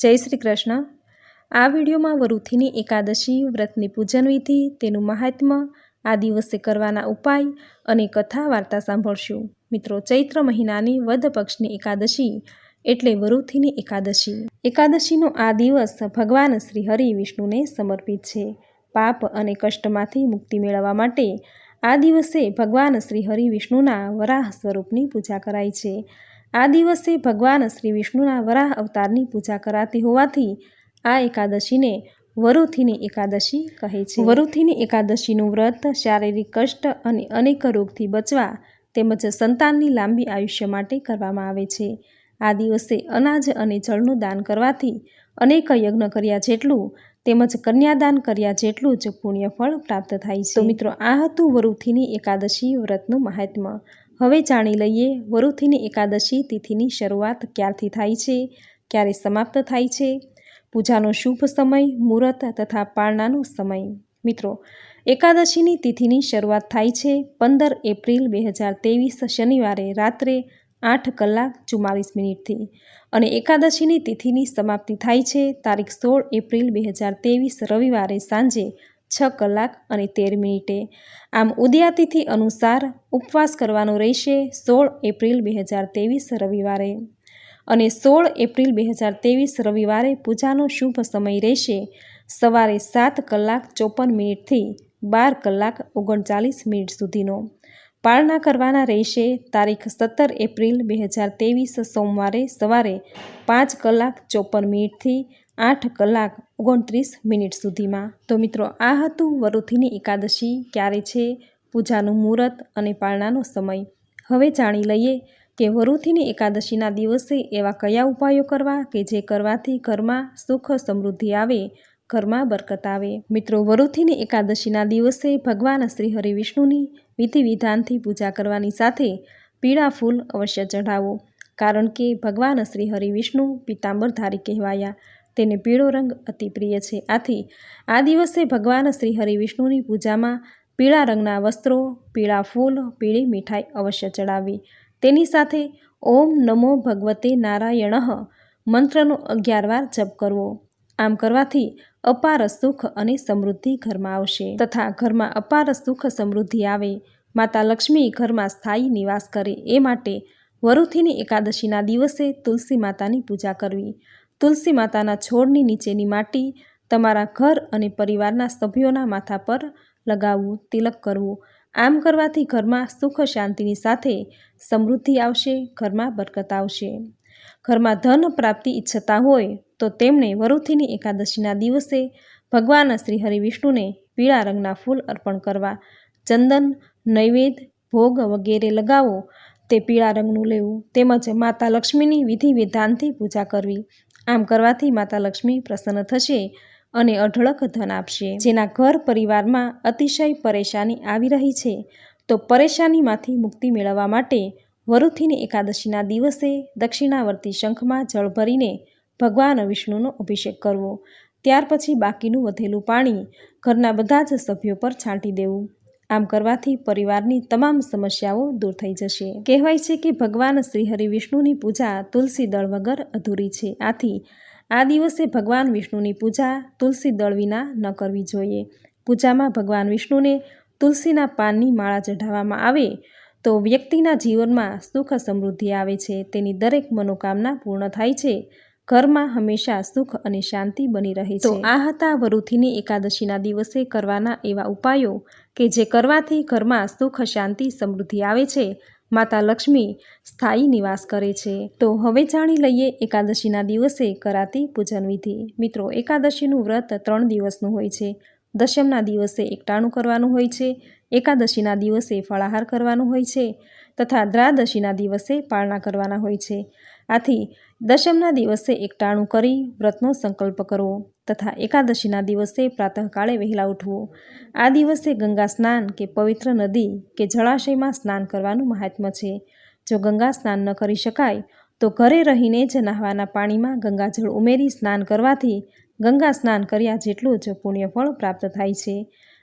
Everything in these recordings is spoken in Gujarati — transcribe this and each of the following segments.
જય શ્રી કૃષ્ણ. આ વિડીયોમાં વરુથીની એકાદશી, વ્રતની પૂજન વિધિ, તેનું મહાત્મ્ય, આ દિવસે કરવાના ઉપાય અને કથા વાર્તા સાંભળશું. મિત્રો, ચૈત્ર મહિનાની વધ પક્ષની એકાદશી એટલે વરુથીની એકાદશી. એકાદશીનો આ દિવસ ભગવાન શ્રી હરિ વિષ્ણુને સમર્પિત છે. પાપ અને કષ્ટમાંથી મુક્તિ મેળવવા માટે આ દિવસે ભગવાન શ્રી હરિ વિષ્ણુના વરાહ સ્વરૂપની પૂજા કરાય છે. આ દિવસે ભગવાન શ્રી વિષ્ણુના વરાહ અવતારની પૂજા કરાતી હોવાથી આ એકાદશીને વરુથીની એકાદશી કહે છે. વરુથીની એકાદશીનું વ્રત, શારીરિક કષ્ટ અને અનેક રોગથી બચવા તેમજ સંતાનની લાંબી આયુષ્ય માટે કરવામાં આવે છે. આ દિવસે અનાજ અને જળનું દાન કરવાથી અનેક યજ્ઞ કર્યા જેટલું તેમજ કન્યાદાન કર્યા જેટલું જ પુણ્યફળ પ્રાપ્ત થાય છે. મિત્રો, આ હતું વરુથીની એકાદશી વ્રતનું મહાત્મ્ય. હવે જાણી લઈએ વરુથીની એકાદશી તિથિની શરૂઆત ક્યારથી થાય છે, ક્યારે સમાપ્ત થાય છે, પૂજાનો શુભ સમય, મુહૂર્ત તથા પાળનાનો સમય. મિત્રો, એકાદશીની તિથિની શરૂઆત થાય છે પંદર એપ્રિલ બે હજાર ત્રેવીસ શનિવારે રાત્રે આઠ કલાક ચુમ્માલીસ મિનિટથી અને એકાદશીની તિથિની સમાપ્તિ થાય છે તારીખ સોળ એપ્રિલ બે હજાર ત્રેવીસ રવિવારે સાંજે છ કલાક અને તેર મિનિટે. આમ ઉદયાતિથિ અનુસાર ઉપવાસ કરવાનો રહેશે સોળ એપ્રિલ બે હજાર ત્રેવીસ રવિવારે. અને સોળ એપ્રિલ બે હજાર ત્રેવીસ રવિવારે પૂજાનો શુભ સમય રહેશે. સવારે સાત કલાક ચોપન મિનિટથી બાર કલાક ઓગણચાલીસ મિનિટ સુધીનો. પાળના કરવાના રહેશે તારીખ સત્તર એપ્રિલ બે હજાર ત્રેવીસ સોમવારે સવારે પાંચ કલાક ચોપન મિનિટથી આઠ કલાક ઓગણત્રીસ મિનિટ સુધીમાં. તો મિત્રો, આ હતું વરુથીની એકાદશી. ક્યારે છે? પૂજાનું મુહૂર્ત અને પાળનાનો સમય. હવે જાણી લઈએ કે વરુથીની એકાદશીના દિવસે એવા કયા ઉપાયો કરવા કે જે કરવાથી ઘરમાં સુખ સમૃદ્ધિ આવે, ઘરમાં બરકત આવે. મિત્રો, વરુથીની એકાદશીના દિવસે ભગવાન શ્રી હરિ વિષ્ણુની વિધિ વિધાનથી પૂજા કરવાની સાથે પીળા ફૂલ અવશ્ય ચઢાવો. કારણ કે ભગવાન શ્રી હરિ વિષ્ણુ કહેવાયા. તેને પીળો રંગ અતિ પ્રિય છે. આથી આ દિવસે ભગવાન શ્રી હરિ વિષ્ણુની પૂજામાં પીળા રંગના વસ્ત્રો, પીળા ફૂલ, પીળી મીઠાઈ અવશ્ય ચડાવવી તેની સાથે ઓમ નમો ભગવતે નારાયણ મંત્રનો અગિયાર વાર જપ કરવો. આમ કરવાથી અપાર સુખ અને સમૃદ્ધિ ઘરમાં આવશે. તથા ઘરમાં અપાર સુખ સમૃદ્ધિ આવે. માતા લક્ષ્મી ઘરમાં સ્થાયી નિવાસ કરે. એ માટે વરુથીની એકાદશીના દિવસે તુલસી માતાની પૂજા કરવી. તુલસી માતાના છોડની નીચેની માટી તમારા ઘર અને પરિવારના સભ્યોના માથા પર લગાવવું, તિલક કરવું. આમ કરવાથી ઘરમાં સુખ શાંતિની સાથે સમૃદ્ધિ આવશે, ઘરમાં બરકત આવશે. ઘરમાં ધન પ્રાપ્તિ ઈચ્છતા હોય તો તેમણે વરુથીની એકાદશીના દિવસે ભગવાન શ્રી હરિ વિષ્ણુને પીળા રંગના ફૂલ અર્પણ કરવા, ચંદન, નૈવેદ્ય, ભોગ વગેરે લગાવો. તે પીળા રંગનું લેવું તેમજ માતા લક્ષ્મીની વિધિ વિધાનથી પૂજા કરવી. આમ કરવાથી માતા લક્ષ્મી પ્રસન્ન થશે અને અઢળક ધન આપશે. જેના ઘર પરિવારમાં અતિશય પરેશાની આવી રહી છે, તો પરેશાનીમાંથી મુક્તિ મેળવવા માટે વરુથીની એકાદશીના દિવસે દક્ષિણાવર્તી શંખમાં જળ ભરીને ભગવાન વિષ્ણુનો અભિષેક કરવો. ત્યાર પછી બાકીનું વધેલું પાણી ઘરના બધા જ સભ્યો પર છાંટી દેવું. આમ કરવાથી પરિવારની તમામ સમસ્યાઓ દૂર થઈ જશે. કહેવાય છે કે ભગવાન શ્રી હરિ વિષ્ણુની પૂજા તુલસી દળ વગર અધૂરી છે. આથી આ દિવસે ભગવાન વિષ્ણુની પૂજા તુલસી દળ વિના ન કરવી જોઈએ. પૂજામાં ભગવાન વિષ્ણુને તુલસીના પાનની માળા ચઢાવવામાં આવે તો વ્યક્તિના જીવનમાં સુખ સમૃદ્ધિ આવે છે. તેની દરેક મનોકામના પૂર્ણ થાય છે. ઘરમાં હંમેશા સુખ અને શાંતિ બની રહે છે. તો આ હતા વરુથીની એકાદશીના દિવસે કરવાના એવા ઉપાયો કે જે કરવાથી ઘરમાં સુખ શાંતિ સમૃદ્ધિ આવે છે. માતા લક્ષ્મી સ્થાયી નિવાસ કરે છે. તો હવે જાણી લઈએ એકાદશીના દિવસે કરાતી પૂજન વિધિ. મિત્રો એકાદશીનું વ્રત ત્રણ દિવસનું હોય છે. દશમના દિવસે એકટાણું કરવાનું હોય છે. એકાદશીના દિવસે ફળાહાર કરવાનું હોય છે. તથા દ્વાદશીના દિવસે પાળના કરવાના હોય છે. આથી દશમના દિવસે એકટાણું કરી વ્રતનો સંકલ્પ કરવો તથા એકાદશીના દિવસે પ્રાતઃકાળે વહેલા ઉઠવું. આ દિવસે ગંગા સ્નાન કે પવિત્ર નદી કે જળાશયમાં સ્નાન કરવાનું મહાત્મ્ય છે. જો ગંગા સ્નાન ન કરી શકાય, તો ઘરે રહીને જ નહાવાના પાણીમાં ગંગાજળ ઉમેરી સ્નાન કરવાથી ગંગા સ્નાન કર્યા જેટલું જ પુણ્યફળ પ્રાપ્ત થાય છે.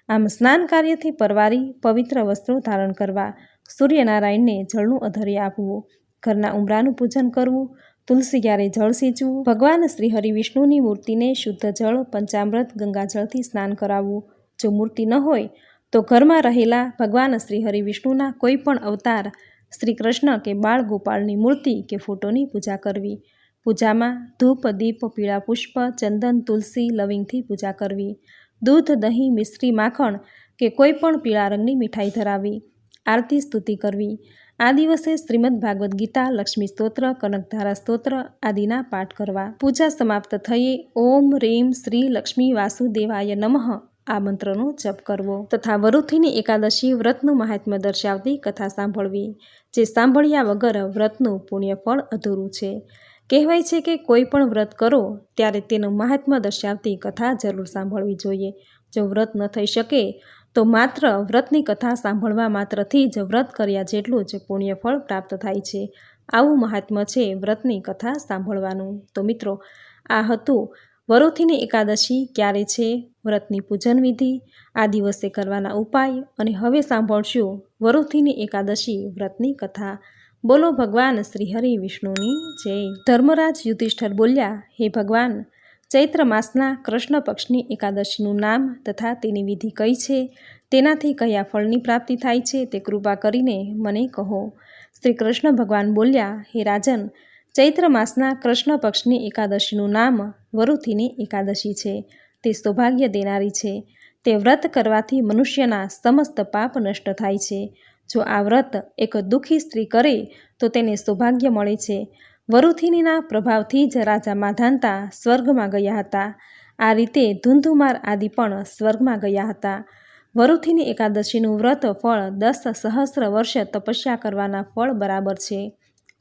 આમ સ્નાન કાર્યથી પરવારી પવિત્ર વસ્ત્રો ધારણ કરવા સૂર્યનારાયણને જળનું અધર્ય આપવું ઘરના ઉમરાનું પૂજન કરવું, તુલસી ક્યારે જળ સિંચવું, ભગવાન શ્રી હરિ વિષ્ણુની મૂર્તિને શુદ્ધ જળ, પંચામૃત, ગંગાજળથી સ્નાન કરાવવું. જો મૂર્તિ ન હોય, તો ઘરમાં રહેલા ભગવાન શ્રી હરિ વિષ્ણુના કોઈ પણ અવતાર શ્રી કૃષ્ણ કે બાળ ગોપાળની મૂર્તિ કે ફોટોની પૂજા કરવી. પૂજામાં ધૂપ, દીપ, પીળા પુષ્પ, ચંદન, તુલસી, લવિંગથી પૂજા કરવી. દૂધ, દહીં, મિશ્રી, માખણ કે કોઈ પણ પીળા રંગની મીઠાઈ ધરાવી. આરતી, સ્તુતિ કરવી. આ દિવસે શ્રીમદ ભાગવદ્ ગીતા, લક્ષ્મી સ્તોત્ર, કનકધારા સ્તોત્ર આદિના પાઠ કરવા. પૂજા સમાપ્ત થઈએ ઓમ રેમ શ્રી લક્ષ્મી વાસુદેવાય નમઃ. આ મંત્રનો જપ કરવો. તથા વરુથીની એકાદશી વ્રતનું મહાત્મ્ય દર્શાવતી કથા સાંભળવી. જે સાંભળ્યા વગર વ્રતનું પુણ્યફળ અધૂરું છે. કહેવાય છે કે કોઈ પણ વ્રત કરો ત્યારે તેનું મહાત્મ્ય દર્શાવતી કથા જરૂર સાંભળવી જોઈએ. જો વ્રત ન થઈ શકે તો માત્ર વ્રતની કથા સાંભળવા માત્રથી જ વ્રત કર્યા જેટલું જ પુણ્ય ફળ પ્રાપ્ત થાય છે. આવું મહાત્મ્ય છે વ્રતની કથા સાંભળવાનું. તો મિત્રો, આ હતું વરોથીની એકાદશી. ક્યારે છે? વ્રતની પૂજન વિધિ. આ દિવસે કરવાના ઉપાય અને હવે સાંભળશું વરોથીની એકાદશી વ્રતની કથા. બોલો ભગવાન શ્રીહરિ વિષ્ણુની જય. ધર્મરાજ યુધિષ્ઠર બોલ્યા, હે ભગવાન ચૈત્ર માસના કૃષ્ણ પક્ષની એકાદશીનું નામ તથા તેની વિધિ કઈ છે, તેનાથી કયા ફળની પ્રાપ્તિ થાય છે તે કૃપા કરીને મને કહો. શ્રી કૃષ્ણ ભગવાન બોલ્યા, હે રાજન, ચૈત્ર માસના કૃષ્ણ પક્ષની એકાદશીનું નામ વરુથીની એકાદશી છે. તે સૌભાગ્ય દેનારી છે. તે વ્રત કરવાથી મનુષ્યના સમસ્ત પાપ નષ્ટ થાય છે. જો આ વ્રત એક દુઃખી સ્ત્રી કરે, તો તેને સૌભાગ્ય મળે છે. વરુથિનીના પ્રભાવથી જ રાજા માધાનતા સ્વર્ગમાં ગયા હતા. આ રીતે ધુંધુમાર આદિ પણ સ્વર્ગમાં ગયા હતા. વરુથિની એકાદશીનું વ્રત ફળ દસ સહસ્ર વર્ષ તપસ્યા કરવાના ફળ બરાબર છે.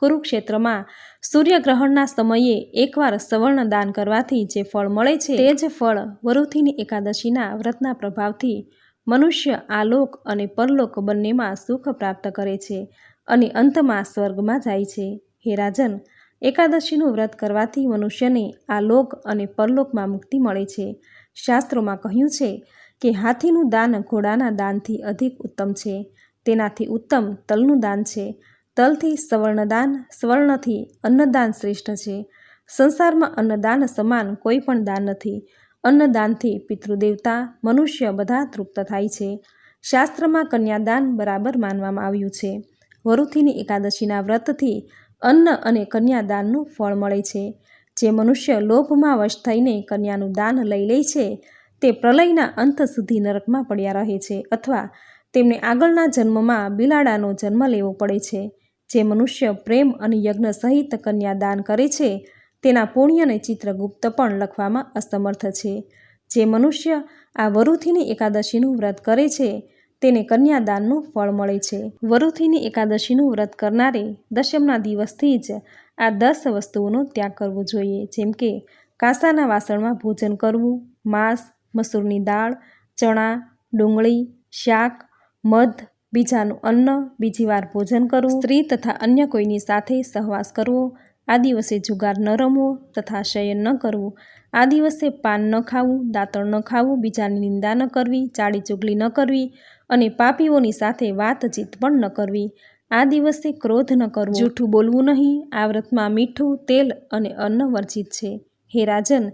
કુરુક્ષેત્રમાં સૂર્યગ્રહણના સમયે એકવાર સવર્ણ દાન કરવાથી જે ફળ મળે છે તે જ ફળ વરુથિની એકાદશીના વ્રતના પ્રભાવથી મનુષ્ય, આલોક અને પરલોક બંનેમાં સુખ પ્રાપ્ત કરે છે અને અંતમાં સ્વર્ગમાં જાય છે. હે રાજન એકાદશીનું વ્રત કરવાથી મનુષ્યને આલોક અને પરલોકમાં મુક્તિ મળે છે. શાસ્ત્રોમાં કહ્યું છે કે હાથીનું દાન ઘોડાના દાનથી અધિક ઉત્તમ છે. તેનાથી ઉત્તમ તલનું દાન છે. તલથી સવર્ણદાન, સ્વર્ણથી અન્નદાન શ્રેષ્ઠ છે. સંસારમાં અન્નદાન સમાન કોઈ પણ દાન નથી. અન્નદાનથી પિતૃદેવતા, મનુષ્ય બધા તૃપ્ત થાય છે. શાસ્ત્રમાં કન્યાદાન બરાબર માનવામાં આવ્યું છે. વરુથીની એકાદશીના વ્રતથી અન્ન અને કન્યાદાનનું ફળ મળે છે. જે મનુષ્ય લોભમાં વશ થઈને કન્યાનું દાન લઈ લે છે, તે પ્રલયના અંત સુધી નરકમાં પડ્યા રહે છે અથવા તેમને આગળના જન્મમાં બિલાડાનો જન્મ લેવો પડે છે. જે મનુષ્ય પ્રેમ અને યજ્ઞ સહિત કન્યાદાન કરે છે, તેના પુણ્યને ચિત્રગુપ્ત પણ લખવામાં અસમર્થ છે. જે મનુષ્ય આ વરુથીની એકાદશીનું વ્રત કરે છે તેને કન્યાદાનનું ફળ મળે છે. વરુથીની એકાદશીનું વ્રત કરનારે દશમના દિવસથી જ આ દસ વસ્તુઓનો ત્યાગ કરવો જોઈએ, જેમ કે કાંસાના વાસણમાં ભોજન કરવું, માંસ, મસૂરની દાળ, ચણા, ડુંગળી, શાક, મધ, બીજાનું અન્ન, બીજી વાર ભોજન કરવું, સ્ત્રી તથા અન્ય કોઈની સાથે સહવાસ કરવો, આ દિવસે જુગાર ન રમવો તથા શયન ન કરવું, આ દિવસે પાન ન ખાવું, દાંતણ ન ખાવું, બીજાની નિંદા ન કરવી ચાડી ચુગલી ન કરવી અને પાપીઓની સાથે વાતચીત પણ ન કરવી. આ દિવસે ક્રોધ ન કરવો. જૂઠું બોલવું નહીં. આ વ્રતમાં મીઠું, તેલ અને અન્ન વર્જિત છે. હે રાજન,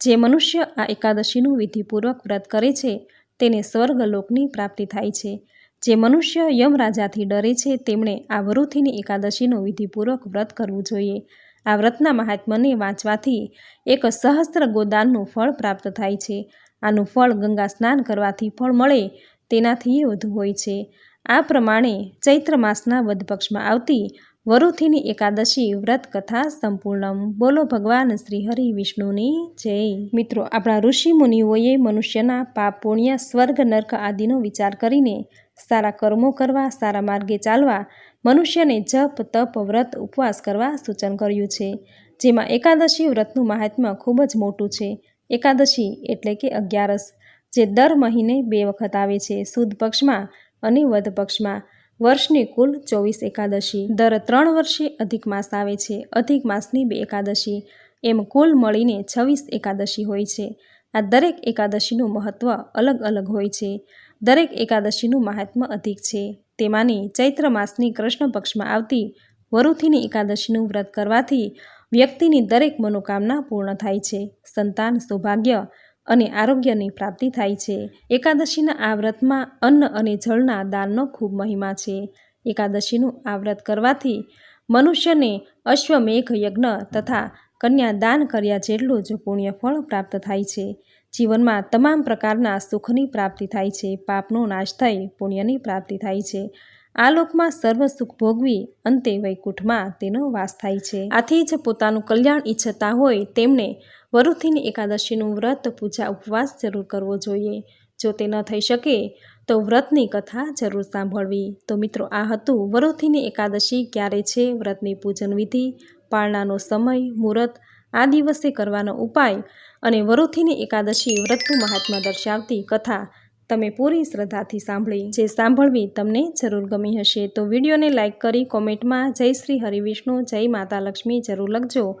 જે મનુષ્ય આ એકાદશીનું વિધિપૂર્વક વ્રત કરે છે, તેને સ્વર્ગલોકની પ્રાપ્તિ થાય છે. જે મનુષ્ય યમરાજાથી ડરે છે, તેમણે આ વરુથીની એકાદશીનું વિધિપૂર્વક વ્રત કરવું જોઈએ. આ વ્રતના મહાત્મને વાંચવાથી એક સહસ્ત્ર ગોદાનનું ફળ પ્રાપ્ત થાય છે. આનું ફળ ગંગા સ્નાન કરવાથી ફળ મળે. તેનાથી વધુ હોય છે. આ પ્રમાણે ચૈત્ર માસના વધ પક્ષમાં આવતી વરુથીની એકાદશી વ્રત કથા સંપૂર્ણ બોલો ભગવાન શ્રી હરિ વિષ્ણુની જય. મિત્રો, આપણા ઋષિ મુનિઓએ મનુષ્યના પાપ, પુણ્ય, સ્વર્ગ, નર્ક આદિનો વિચાર કરીને સારા કર્મો કરવા, સારા માર્ગે ચાલવા, મનુષ્યને જપ, તપ, વ્રત, ઉપવાસ કરવા સૂચન કર્યું છે. જેમાં એકાદશી વ્રતનું મહાત્મ્ય ખૂબ જ મોટું છે. એકાદશી એટલે કે અગિયારસ. જે દર મહિને બે વખત આવે છે. સુદ પક્ષમાં અને વધ પક્ષમાં. વર્ષની કુલ ચોવીસ એકાદશી. દર ત્રણ વર્ષે અધિક માસ આવે છે. અધિક માસની બે એકાદશી. એમ કુલ મળીને છવ્વીસ એકાદશી હોય છે. આ દરેક એકાદશીનું મહત્ત્વ અલગ અલગ હોય છે. દરેક એકાદશીનું મહાત્મ્ય અધિક છે. તેમાંની ચૈત્ર માસની કૃષ્ણ પક્ષમાં આવતી વરુથીની એકાદશીનું વ્રત કરવાથી વ્યક્તિની દરેક મનોકામના પૂર્ણ થાય છે. સંતાન, સૌભાગ્ય અને આરોગ્યની પ્રાપ્તિ થાય છે. એકાદશીના આ વ્રતમાં અન્ન અને જળના દાનનો ખૂબ મહિમા છે. એકાદશીનું આ વ્રત કરવાથી મનુષ્યને અશ્વમેઘ યજ્ઞ તથા કન્યા દાન કર્યા જેટલું જ પુણ્યફળ પ્રાપ્ત થાય છે. જીવનમાં તમામ પ્રકારના સુખની પ્રાપ્તિ થાય છે. પાપનો નાશ થઈ પુણ્યની પ્રાપ્તિ થાય છે. આ લોકમાં સર્વ સુખ ભોગવી અંતે વૈકુંઠમાં તેનો વાસ થાય છે. આથી જ પોતાનું કલ્યાણ ઈચ્છતા હોય તેમણે વરુથીની એકાદશીનું વ્રત, પૂજા, ઉપવાસ જરૂર કરવો જોઈએ. જો તે ન થઈ શકે, તો વ્રતની કથા જરૂર સાંભળવી. તો મિત્રો, આ હતું વરુથીની એકાદશી. ક્યારે છે વ્રતની પૂજન વિધિ? પાળનાનો સમય, મુહૂર્ત, આ દિવસે કરવાનો ઉપાય અને વરુથીની એકાદશી વ્રતનું મહાત્મા દર્શાવતી કથા. તમે પૂરી શ્રદ્ધાથી સાંભળી. જે સાંભળવી તમને જરૂર ગમી હશે. તો વિડીયોને લાઇક કરી કોમેન્ટમાં જય શ્રી હરિવિષ્ણુ, જય માતા લક્ષ્મી જરૂર લખજો.